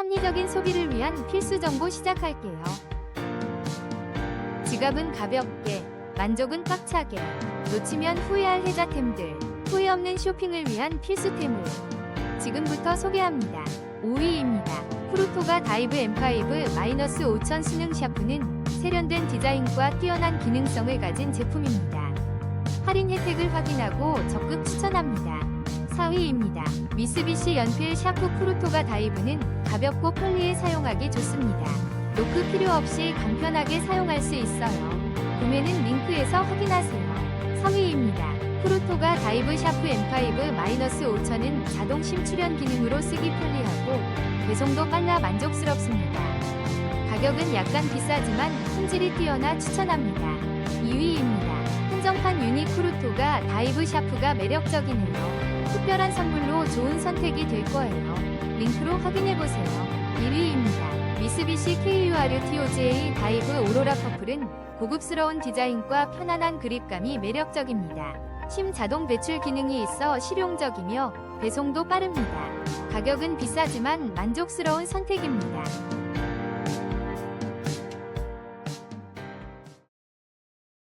합리적인 소비를 위한 필수 정보 시작할게요. 지갑은 가볍게, 만족은 꽉차게, 놓치면 후회할 혜자템들, 후회 없는 쇼핑을 위한 필수템을 지금부터 소개합니다. 5위입니다. 프루토가 다이브 M5 마이너스 5000 수능 샤프는 세련된 디자인과 뛰어난 기능성을 가진 제품입니다. 할인 혜택을 확인하고 적극 추천합니다. 4위입니다. 미쓰비시 연필 샤프 프루토가 다이브는 가볍고 편리해 사용하기 좋습니다. 노크 필요 없이 간편하게 사용할 수 있어요. 구매는 링크에서 확인하세요. 3위입니다. 프루토가 다이브 샤프 M5 마이너스 5000은 자동 심출연 기능으로 쓰기 편리하고 배송도 빨라 만족스럽습니다. 가격은 약간 비싸지만 품질이 뛰어나 추천합니다. 2위입니다. 한정판 유니 프루토가 다이브 샤프가 매력적이네요. 특별한 선물로 좋은 선택이 될 거예요. 링크로 확인해보세요. 1위입니다. 미쓰비시 KUR-TOJ 다이브 오로라 퍼플은 고급스러운 디자인과 편안한 그립감이 매력적입니다. 심 자동 배출 기능이 있어 실용적이며 배송도 빠릅니다. 가격은 비싸지만 만족스러운 선택입니다.